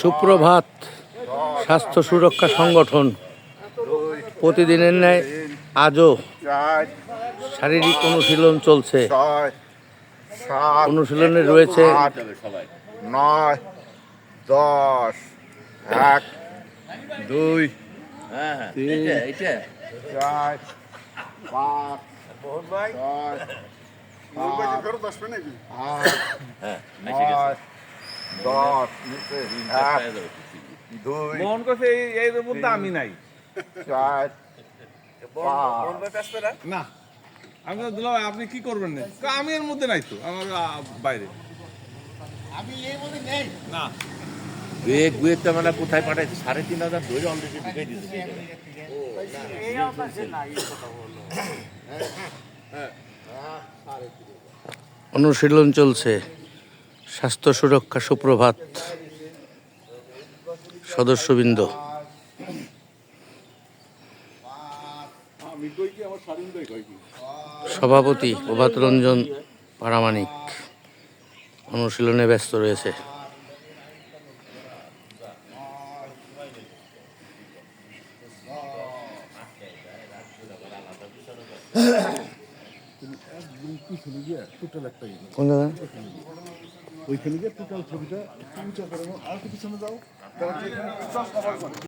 সুপ্রভাত স্বাস্থ্য সুরক্ষা সংগঠন। প্রতিদিনের ন্যায় আজও শারীরিক অনুশীলন চলছে। অনুশীলনে রয়েছে নয় দশ এক দুই তিন। চার পাঁচ ছয় সাত আট হ্যাঁ নয় দশ দুই কাছে এই মধ্যে আমি নাই। চার না? আমি দুলা আপনি কি করবেন না আমি এর মধ্যে নাই তো আমার বাইরে। না। গুয়ে তো মানে কোথায় পাঠাইছে? সাড়ে তিন হাজার ধরে অলরেডি ঢুকে দিয়েছে অনুশীলন চলছে। স্বাস্থ্য সুরক্ষা সুপ্রভাত সদস্যবৃন্দ। সভাপতি প্রভাত রঞ্জন পারামানিক অনুশীলনে ব্যস্ত রয়েছে। কোন দাদা ওইখানে গিয়ে টোটাল ছবিটা আর পিছনে যাও